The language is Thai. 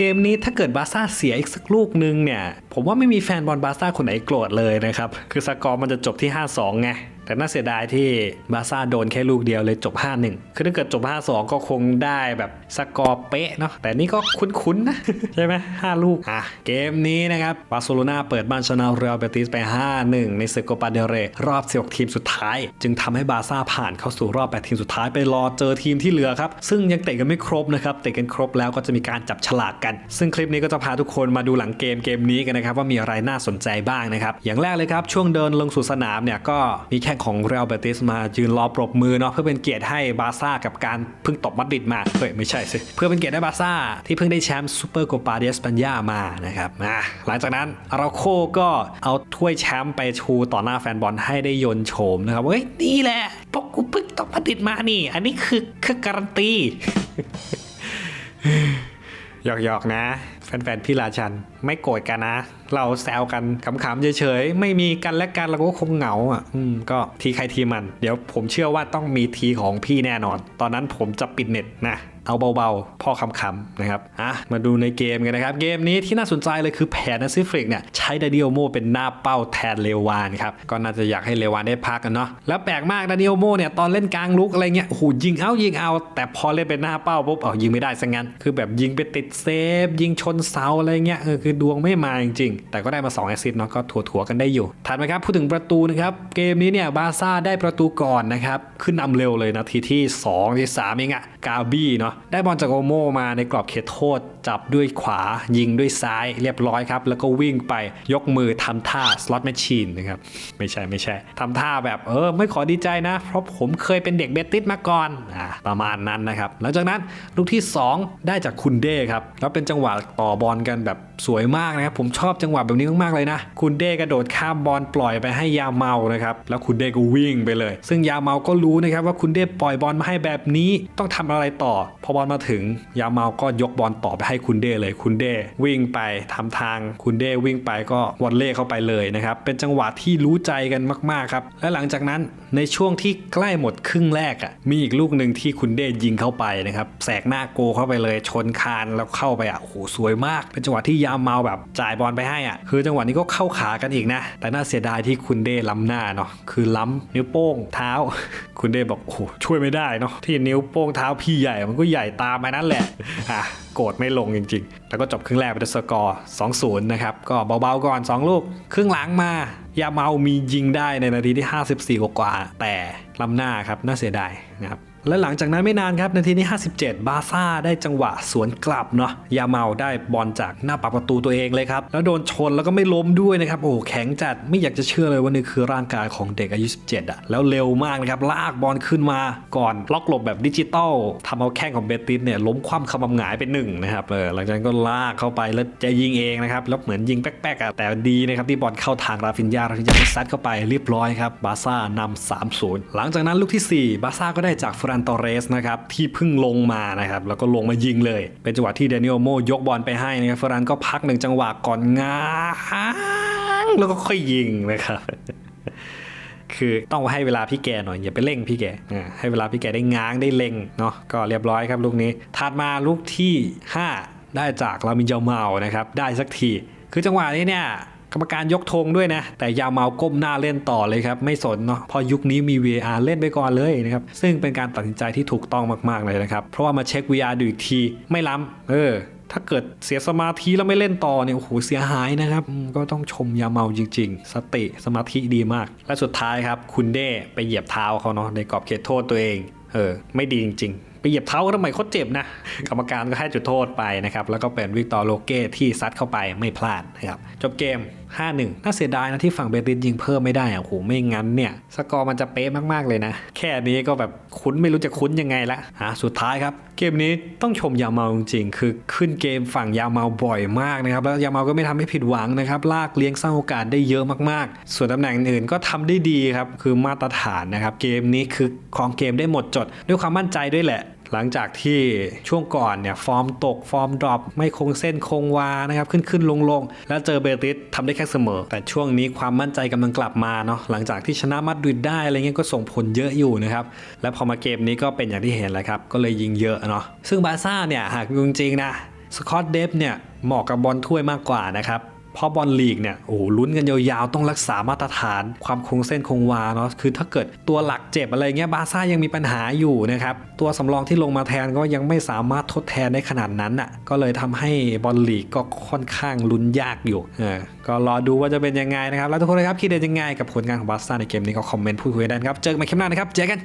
เกมนี้ถ้าเกิดบาร์ซ่าเสียอีกสักลูกนึงเนี่ย ผมว่าไม่มีแฟนบอลบาร์ซ่าคนไหนโกรธเลยนะครับ คือสกอร์มันจะจบที่ 5-2 ไง แต่น่าเสียดายที่บาร์ซ่าโดนแค่ลูกเดียวเลยจบ 5-1 คือถ้าเกิดจบ 5-2 ก็คงได้แบบสกอร์เป๊ะเนาะ แต่นี่ก็คุ้นๆนะ ใช่ไหม5ลูก อะ เกมนี้นะครับ บาร์เซโลนาเปิดบ้านชนะเรอัลเบติสไป 5-1 ในศึกโกปาเดเรรอบ16ทีมสุดท้าย จึงทำให้บาร์ซ่าผ่านเข้าสู่รอบ 8 ทีมสุดท้ายไปรอเจอทีมที่เหลือครับ ซึ่งยังเตะกันไม่ครบนะครับ เตะกันครบแล้วก็จะมีการจับฉลากกัน ซึ่งคลิปนี้ก็จะพาทุกคนมาดูหลังเกมเกมนี้กันนะครับว่ามีอะไรน่าสนใจบ้างนะครับ อย่างแรกเลยครับช่วงเดินลงสู่สนามเนี่ยก็มีแข่งของเรอัลเบติสมายืนรอปรบมือเนาะเพื่อเป็นเกียรติให้บาซ่ากับการเพิ่งตบมาดริดมาเฮ้ยไม่ใช่สิเพื่อเป็นเกียรติให้บาซ่าที่เพิ่งได้แชมป์ซูเปอร์โกปาเดสปัญญามานะครับอะหลังจากนั้นอาราโคก็เอาถ้วยแชมป์ไปชูต่อหน้าแฟนบอลให้ได้ยนโฉมนะครับเฮ้ยนี่แหละพวกกูเพิ่งตบมาดริดมานี่ อันนี้คือคือการันตีหยอกๆนะ แฟนๆพี่ราชันไม่โกรธกันนะ เราแซวกันขำๆเฉยๆ ไม่มีกันและกันเราก็คงเหงาอะอืมก็ทีใครทีมัน เดี๋ยวผมเชื่อว่าต้องมีทีของพี่แน่นอน ตอนนั้นผมจะปิดเน็ตนะเอาเบาๆ พ่อคำๆนะครับ อะ มาดูในเกมกันนะครับ เกมนี้ที่น่าสนใจเลยคือแผนนัซิฟริกเนี่ย ใช้ดานิโอโมเป็นหน้าเป้าแทนเลวานครับ ก็น่าจะอยากให้เลวานได้พักกันเนาะ แล้วแปลกมากดานิโอโมเนี่ย ตอนเล่นกลางลุกอะไรเงี้ยโอ้โหยิงเอายิงเอา แต่พอเล่นเป็นหน้าเป้าปุ๊บเอายิงไม่ได้ซะงั้น คือแบบยิงไปติดเซฟ ยิงชนเสาอะไรเงี้ยเออคือดวงไม่มาจริงๆ แต่ก็ได้มา2แอสซิสต์เนาะก็ถั่วๆกันได้อยู่ถัดมาครับพูดถึงประตูนะครับเกมนี้เนี่ยบาซ่าได้ประตูก่อนนะครับขึ้นนำเร็วเลยนาทีที่2ที่3เองอะกาบี้เนาะได้บอลจากโอโมมาในกรอบเขตโทษ จับด้วยขวายิงด้วยซ้ายเรียบร้อยครับแล้วก็วิ่งไปยกมือทำท่า slot machine นะครับไม่ใช่ไม่ใช่ทำท่าแบบเออไม่ขอดีใจนะ เพราะผมเคยเป็นเด็กเบติสมาก่อนอ่าประมาณนั้นนะครับหลังจากนั้นลูกที่ 2 ได้จากคุณเด้ครับแล้วเป็นจังหวะต่อบอลกันแบบสวยมากนะครับ ผมชอบจังหวะแบบนี้มากๆเลยนะ คุณเด้กระโดดข้ามบอลปล่อยไปให้ยาเมานะครับ แล้วคุณเด้ก็วิ่งไปเลย ซึ่งยาเมาก็รู้นะครับว่าคุณเด้ปล่อยบอลมาให้แบบนี้ต้องทำอะไรต่อ พอบอลมาถึงยาเมาก็ยกบอลต่อไปให้คุณเด้เลย คุณเด้วิ่งไปทำทาง คุณเด้วิ่งไปก็วอลเล่เข้าไปเลยนะครับ เป็นจังหวะที่รู้ใจกันมากๆครับ และหลังจากนั้นในช่วงที่ใกล้หมดครึ่งแรกอะ มีอีกลูกหนึ่งที่คุณเด้ยิงเข้าไปนะครับ แสกหน้าโกเข้าไปเลย ชนคานแล้วเข้าไปอะ โอ้โห สวยมาก เป็นจังหวะที่ยามเมาแบบจ่ายบอลไปให้อะ คือจังหวะนี้ก็เข้าขากันอีกนะ แต่น่าเสียดายที่คุณเด้ล้ำหน้าเนาะ คือล้ำนิ้วโป้งเท้า คุณเด้บอกโอ้โหช่วยไม่ได้เนาะ ที่นิ้วโป้งเท้าพี่ใหญ่ มันก็ใหญ่ตามไปนั่นแหละ อะโกรธไม่ลงจริงๆ แล้วก็จบครึ่งแรกไปด้วยสกอร์ 2-0 นะครับ ก็เบาๆก่อน 2 ลูก ครึ่งหลังมายาเมามียิงได้ในนาทีที่ 54 กว่า แต่ล้ำหน้าครับ น่าเสียดายนะครับ และหลังจากนั้นไม่นานครับนาทีที่ 57 บาซ่าได้จังหวะสวนกลับเนาะยาเมาได้บอลจากหน้าปากประตูตัวเองเลยครับ แล้วโดนชนแล้วก็ไม่ล้มด้วยนะครับ โอ้แข็งจัดไม่อยากจะเชื่อเลยว่านี่คือร่างกายของเด็กอายุ 17อะแล้วเร็วมากนะครับ ลากบอลขึ้นมาก่อนล็อกหลบแบบดิจิตอลทำเอาแข้งของเบติสเนี่ยล้มคว่ำขมำหงายไปหนึ่งนะครับเออหลังจากนั้นก็ลากเข้าไปแล้วจะยิงเองนะครับแล้วเหมือนยิงแป๊กๆอะแต่ดีนะครับที่บอลเข้าทางราฟินยาราฟินยาซัดเข้าไปเรียบร้อยครับบาซ่านำ3-0หลังจากนั้นลูกทีสี่4 บาซ่าก็ได้จากรานตอเรสนะครับที่เพิ่งลงมานะครับแล้วก็ลงมายิงเลย เป็นจังหวะที่เดนิโอโมยกบอลไปให้นะครับฟรานก็พักหนึ่งจังหวะก่อนง้างแล้วก็ค่อยยิงนะครับคือต้องให้เวลาพี่แกหน่อยอย่าไปเร่งพี่แกให้เวลาพี่แกได้ง้างได้เล็งเนาะก็เรียบร้อยครับลูกนี้ถัดมาลูกที่ 5 ได้จากลามินยาเมานะครับได้สักที คือจังหวะนี้เนี่ย รรมการยกธงด้วยนะ แต่ยาเมาก้มหน้าเล่นต่อเลยครับ ไม่สนเนาะพอยุคนี้มี VR เล่นไปก่อนเลยนะครับ ซึ่งเป็นการตัดสินใจที่ถูกต้องมากๆเลยนะครับ เพราะว่ามาเช็ค VR ดูอีกทีไม่ล้ำเออถ้าเกิดเสียสมาธิแล้วไม่เล่นต่อเนี่ยโอ้โหเสียหายนะครับ ก็ต้องชมยาเมาจริง ๆ สติสมาธิดีมาก และสุดท้ายครับคุณเด้ไปเหยียบเท้าเขาเนาะในกรอบเขตโทษตัวเองเออไม่ดีจริงๆ ไปเหยียบเท้าเขาทำไมเขาเจ็บนะ กรรมการก็ให้จุดโทษไปนะครับ แล้วก็เป็นวิกตอร์โลเก้ที่ซัดเข้าไปไม่พลาดนะครับ จบเกม 5-1 น่าเสียดายนะที่ฝั่งเบติสยิงเพิ่มไม่ได้อะโอ้โหไม่งั้นเนี่ย สกอร์มันจะเป๊ะมากๆเลยนะ แค่นี้ก็แบบคุ้นไม่รู้จะคุ้นยังไงละอะสุดท้ายครับ เกมนี้ต้องชมยาเมาจริงๆ คือขึ้นเกมฝั่งยาเมาบ่อยมากนะครับ แล้วยาเมาก็ไม่ทำให้ผิดหวังนะครับ ลากเลี้ยงสร้างโอกาสได้เยอะมากๆ ส่วนตำแหน่งอื่นก็ทำได้ดีครับ คือมาตรฐานนะครับ เกมนี้คือครองเกมได้หมดจด ด้วยความมั่นใจด้วยแหละ หลังจากที่ช่วงก่อนเนี่ยฟอร์มตกฟอร์มดรอปไม่คงเส้นคงวานะครับขึ้นขึ้นลงลงแล้วเจอเบติสทำได้แค่เสมอ แต่ช่วงนี้ความมั่นใจกำลังกลับมาเนาะหลังจากที่ชนะมาดริดได้อะไรเงี้ยก็ส่งผลเยอะอยู่นะครับและพอมาเกมนี้ก็เป็นอย่างที่เห็นแหละครับก็เลยยิงเยอะเนาะซึ่งบาซ่าเนี่ยหากจริงๆนะสกอตเดฟเนี่ยเหมาะกับบอลถ้วยมากกว่านะครับ พราะบอลลีกเนี่ยโอ้โหลุ้นกันยาวๆ ต้องรักษามาตรฐาน ความคงเส้นคงวาเนาะคือถ้าเกิดตัวหลักเจ็บอะไรเงี้ยบาซ่ายังมีปัญหาอยู่นะครับ ตัวสำรองที่ลงมาแทนก็ยังไม่สามารถทดแทนได้ขนาดนั้นอะก็เลยทำให้บอลลีกก็ค่อนข้างลุ้นยากอยู่เออก็รอดูว่าจะเป็นยังไงนะครับ แล้วทุกคนนะครับคิดเห็นยังไงกับผลงานของบาซ่าในเกมนี้ก็คอมเมนต์พูดคุยกันได้นะครับเจอกันใหม่คลิปหน้านะครับเจอกัน